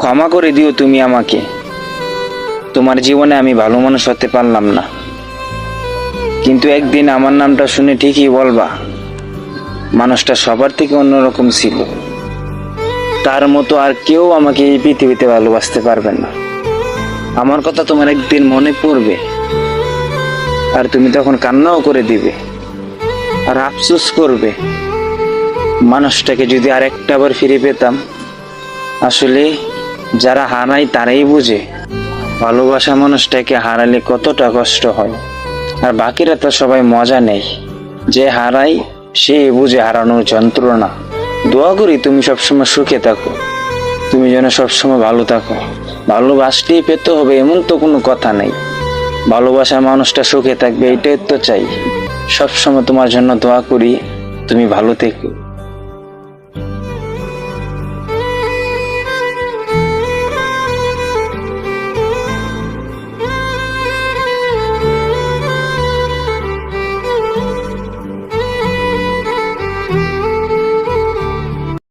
ক্ষমা করে দিও তুমি আমাকে। তোমার জীবনে আমি ভালো মানুষ হতে পারলাম না। কিন্তু একদিন আমার নামটা শুনে ঠিকই বলবা, মানুষটা সবার থেকে অন্যরকম ছিল। তার মতো আর কেউ আমাকে এই পৃথিবীতে ভালোবাসতে পারবে না। আমার কথা তোমার একদিন মনে পড়বে, আর তুমি তখন কান্নাও করে দিবে, আর আফসোস করবে। মানুষটাকে যদি আর একটা বার ফিরে পেতাম, আসলে যারা হারায় তারাই বুঝে। ভালোবাসা মানুষটাকে হারালে কতটা কষ্ট হয়। আর বাকিরা তো সবাই মজা নেই যে হারাই সে বুঝে হারানোর যন্ত্রণা। দোয়া করি তুমি সবসময় সুখে থাকো। তুমি যেন সবসময় ভালো থাকো। ভালোবাসতেই পেতে হবে এমন তো কোনো কথা নেই। ভালোবাসা মানুষটা সুখে থাকবে, এটাই তো চাই। সবসময় তোমার জন্য দোয়া করি, তুমি ভালো থেকো।